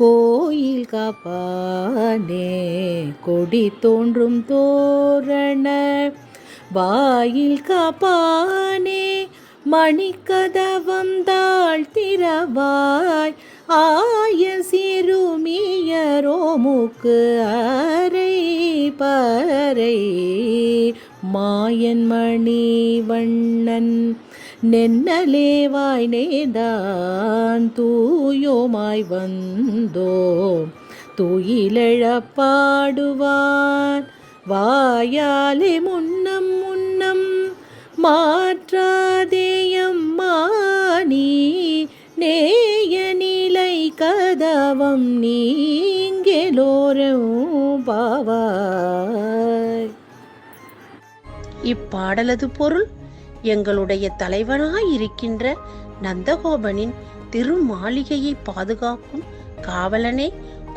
கோயில் காப்பானே கொடி தோன்றும் தோரண வாயில் காப்பானே மணிக்கதவம் தாழ்த்திரவாய். ஆய சிறுமியரோமுக்கு அரை பறை. மாயன் மணி வண்ணன் நென்னலேவாய் நேதான் தூயோமாய் வந்தோம். துயிலெழப் பாடுவான் வாயாலே முன்னம் முன்னம் மாற்றாதேயம்மா நீ நேய நிலை கதவம் நீங்கெலோரும் பாவாய். இப்பாடலது பொருள் எங்களுடைய தலைவனாயிருக்கின்ற நந்தகோபனின் திருமாளிகையை பாதுகாக்கும் காவலனே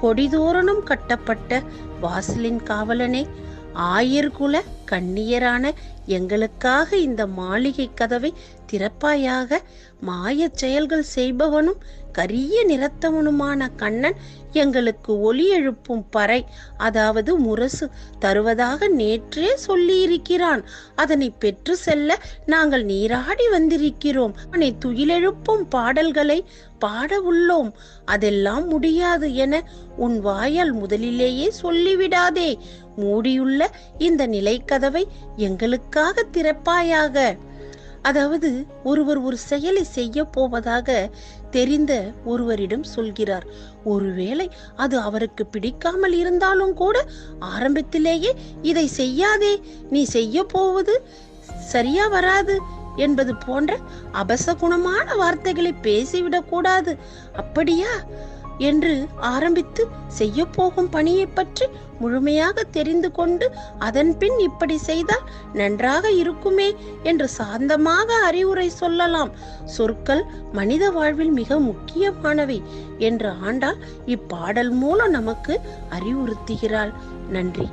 கொடிதோரணம் கட்டப்பட்ட வாசலின் காவலனே ஆயர்குல கண்ணியரான எங்களுக்காக இந்த மாளிகை கதவை திறப்பாயாக மாயச் செயல்கள் செய்பவனும் கரிய நிறத்தவனுமான கண்ணன் எங்களுக்கு ஒலி எழுப்பும் பறை அதாவது முரசு தருவதாக நேற்றே சொல்லியிருக்கிறான். அதனை பெற்று செல்ல நாங்கள் நீராடி வந்திருக்கிறோம். அவனை துயிலெழுப்பும் பாடல்களை பாட உள்ளோம். அதெல்லாம் முடியாது என உன் வாயால் முதலிலேயே சொல்லிவிடாதே. மூடியுள்ள இந்த கதவை எங்களுக்காக திறப்பாயாக. அதாவது ஒருவர் ஒரு செயலை செய்ய போவதாக தெரிந்த ஒருவரிடம் சொல்கிறார். ஒருவேளை அது அவருக்கு பிடிக்காமல் இருந்தாலும் கூட ஆரம்பத்திலேயே இதை செய்யாதே நீ செய்ய போவது சரியா வராது என்பது போன்ற அபசகுணமான வார்த்தைகளை பேசிவிடக் கூடாது. அப்படியா? என்று ஆரம்பித்து செய்ய போகும் பணியை பற்றி முழுமையாக தெரிந்து கொண்டு அதன் பின் இப்படி செய்தால் நன்றாக இருக்குமே என்று சாந்தமாக அறிவுரை சொல்லலாம். சொற்கள் மனித வாழ்வில் மிக முக்கியமானவை என்று ஆண்டாள் இப்பாடல் மூலம் நமக்கு அறிவுறுத்துகிறாள். நன்றி.